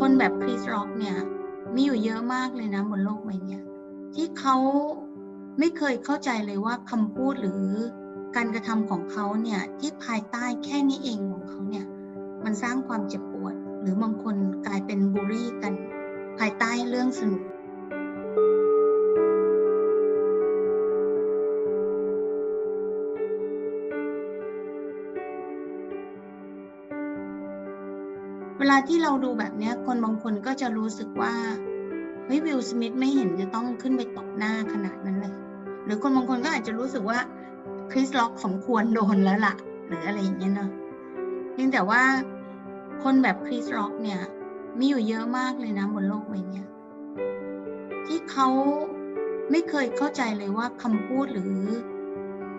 คนแบบคริสร็อกเนี่ย มีอยู่เยอะมากเลยนะบนโลกใบนี้ที่เขาไม่เคยเข้าใจเลยว่าคำพูดหรือการกระทำของเขาเนี่ยที่ภายใต้แค่นี้เองของเขาเนี่ยมันสร้างความเจ็บปวด หรือบางคนกลายเป็นบูลลี่กัน ภายใต้เรื่องสนุก ลาที่เราดูแบบเนี้ย คนบางคนก็จะรู้สึกว่าเฮ้ยวิลสมิธไม่เห็นจะต้องขึ้นไปตบหน้าขนาดนั้นเลย หรือคนบางคนก็อาจจะรู้สึกว่าคริสล็อกสมควรโดนแล้วล่ะ หรืออะไรอย่างเงี้ยเนาะเพียงแต่ว่าคนแบบคริสล็อกเนี่ย มีอยู่เยอะมากเลยนะบนโลกใบนี้ที่เขาไม่เคยเข้าใจเลยว่าคำพูดหรือ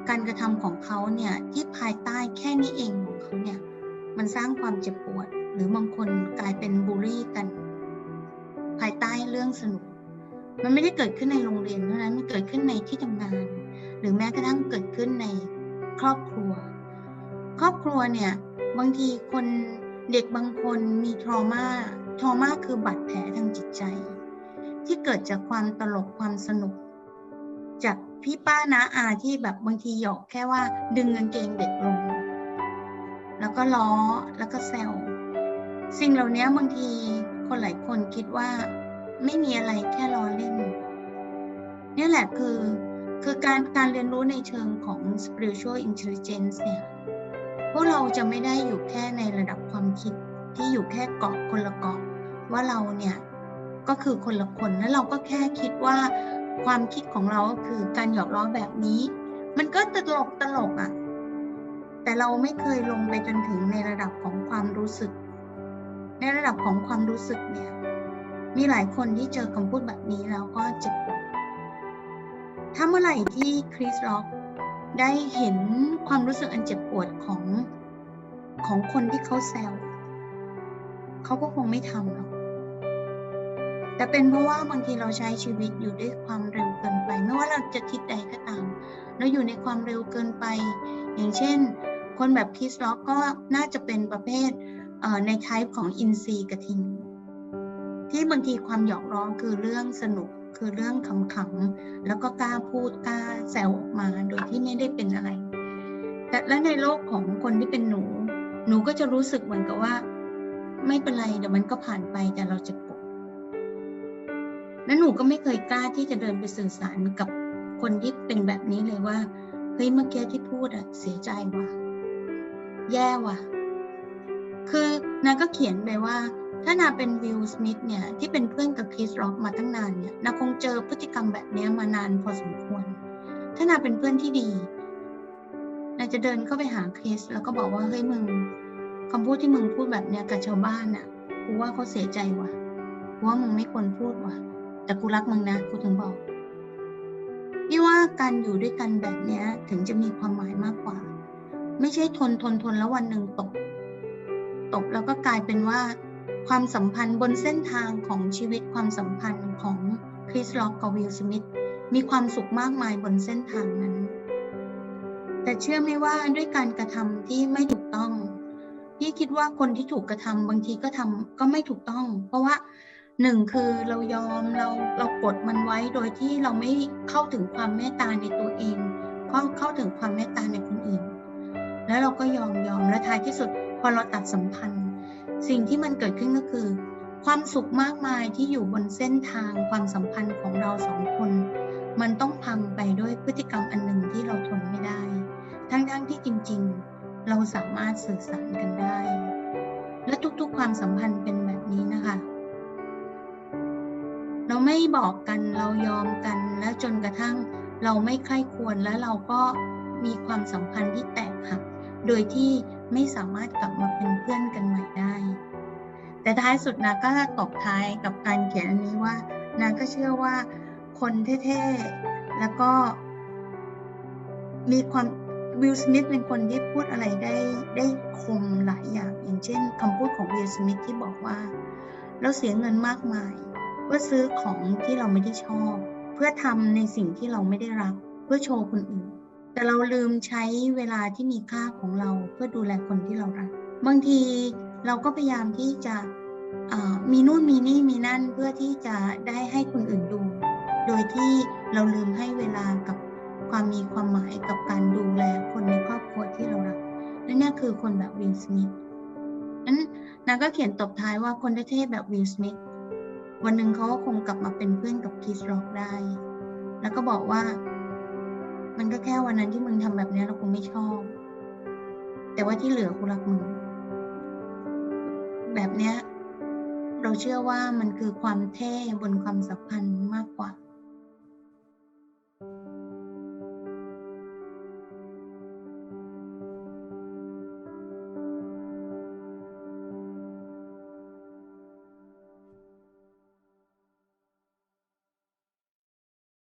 การกระทำของเขาเนี่ยที่ภายใต้แค่นี้เองของเขาเนี่ย มันสร้างความเจ็บปวด หรือบางคนกลายเป็นบูลลี่กัน ภายใต้เรื่องสนุก มันไม่ได้เกิดขึ้นในโรงเรียนเท่านั้นมันเกิดขึ้นในที่ทำงาน หรือแม้กระทั่งเกิดขึ้นในครอบครัว ครอบครัวเนี่ยบางทีคนเด็กบางคนมีทรมาทรมาคือบาดแผลทางจิตใจ ที่เกิดจากความตลกความสนุก จากพี่ป้านาอาที่แบบบางทีหยอกแค่ว่าดึงกางเกงเด็กลง แล้วก็ล้อแล้วก็แซว สิ่งเหล่านี้บางทีคนหลายคนคิดว่าไม่มีอะไรแค่ล้อเล่นนี่แหละคือคือการการเรียนรู้ในเชิงของ spiritual intelligence เนี่ยพวกเราจะไม่ได้อยู่แค่ในระดับความคิดที่อยู่แค่เกาะคนละเกาะว่าเราเนี่ยก็คือคนละคนแล้วเราก็แค่คิดว่าความคิดของเราคือการหยอกล้อแบบนี้ มันก็ตลกตลกอะ่ะ แต่เราไม่เคยลงไปจนถึงในระดับของความรู้สึก ในระดับของความรู้สึกเนี่ย มีหลายคนที่เจอคำพูดแบบนี้แล้วก็เจ็บปวดถ้าเมื่อไหร่ที่คริสร็อกได้เห็นความรู้สึกอันเจ็บปวดของของคนที่เขาแซวเขาก็คงไม่ทำหรอกแต่เป็นเพราะว่าบางทีเราใช้ชีวิตอยู่ด้วยความเร็วเกินไป ไม่ว่าเราจะทิศใดก็ตาม เราอยู่ในความเร็วเกินไป อย่างเช่น คนแบบคริสร็อกก็น่าจะเป็นประเภท ในไทป์ของอินซีกระทิง ที่บางทีความหยอกล้อคือเรื่องสนุกคือเรื่องขำๆแล้วก็กล้าพูดกล้าแซวออกมาโดยที่ไม่ได้เป็นอะไร แต่และในโลกของคนที่เป็นหนู หนูก็จะรู้สึกเหมือนกับว่า ไม่เป็นไรเดี๋ยวมันก็ผ่านไปแต่เราจะปกและหนูก็ไม่เคยกล้าที่จะเดินไปสื่อสารกับคนที่เป็นแบบนี้เลยว่าเฮ้ยเมื่อกี้ที่พูดอะเสียใจว่ะ แย่ว่ะ คือนางก็เขียนไปว่า ถ้านาเป็นวิลสมิธเนี่ยที่เป็นเพื่อนกับคริสร็อกมาตั้งนานเนี่ยนาคงเจอพฤติกรรมแบบนี้มานานพอสมควร ถ้านาเป็นเพื่อนที่ดีนาจะเดินเข้าไปหาคริสแล้วก็บอกว่าเฮ้ยมึงคำพูดที่มึงพูดแบบเนี้ยกับชาวบ้านน่ะกูว่าเขาเสียใจว่ะกูว่ามึงไม่ควรพูดว่ะ แต่กูรักมึงนะกูถึงบอกพี่ว่าการอยู่ด้วยกันแบบเนี้ยถึงจะมีความหมายมากกว่า ไม่ใช่ทนทนทนแล้ววันหนึ่งตก ตก แล้วก็กลายเป็นว่าความสัมพันธ์บนเส้นทางของชีวิตความสัมพันธ์ของคริสล็อกกับวิลสมิธมีความสุขมากมายบนเส้นทางนั้น แต่เชื่อไหมว่าด้วยการกระทำที่ไม่ถูกต้องพี่คิดว่าคนที่ถูกกระทำบางทีก็ทำก็ไม่ถูกต้อง เพราะว่าหนึ่งคือเรายอมเราเรากดมันไว้โดยที่เราไม่เข้าถึงความเมตตาในตัวเองเข้าเข้าถึงความเมตตาในคนอื่น แล้วเราก็ยอมยอมและท้ายที่สุด พอเราตัดสัมพันธ์ สิ่งที่มันเกิดขึ้นก็คือ ความสุขมากมายที่อยู่บนเส้นทางความสัมพันธ์ของเราสองคน มันต้องพังไปด้วยพฤติกรรมอันหนึ่งที่เราทนไม่ได้ ทั้งๆทที่จริง ๆ เราสามารถสื่อสารกันได้ และทุกๆความสัมพันธ์เป็นแบบนี้นะคะเราไม่บอกกันเรายอมกันแล้วจนกระทั่งเราไม่ใคร่ควรแล้วเราก็มีความสัมพันธ์ที่แตกหัก โดยที่ ไม่สามารถกลับมาเป็นเพื่อนกันใหม่ได้ แต่ท้ายสุดนะก็ตบท้ายกับการเขียนอันนี้ว่านางก็เชื่อว่าคนเท่ๆ แล้วก็ มีความวิลสมิธเป็นคนที่พูดอะไรได้ได้คมหลายอย่าง อย่างเช่นคำพูดของวิลสมิธที่บอกว่า เราเสียเงินมากมายเพื่อซื้อของที่เราไม่ได้ชอบ เพื่อทำในสิ่งที่เราไม่ได้รัก เพื่อโชว์คนอื่น แต่เราลืมใช้เวลาที่มีค่าของเราเพื่อดูแลคนที่เรารัก บางทีเราก็พยายามที่จะมีนู่นมีนี่มีนั่นเพื่อที่จะได้ให้คนอื่นดู โดยที่เราลืมให้เวลากับความมีความหมายกับการดูแลคนในครอบครัวที่เรารักและนี่คือคนแบบวิลสมิธนั้นนางก็เขียนตบท้ายว่าคนเท่ๆแบบวิลสมิธวันหนึ่งเขาก็คงกลับมาเป็นเพื่อนกับคิสร็อกได้ แล้วก็บอกว่า มันก็แค่วันนั้นที่มึงทำแบบนี้เราคงไม่ชอบ แต่ว่าที่เหลือกูรักมึง แบบเนี้ยเราเชื่อว่ามันคือความเท่บนความสัมพันธ์มากกว่า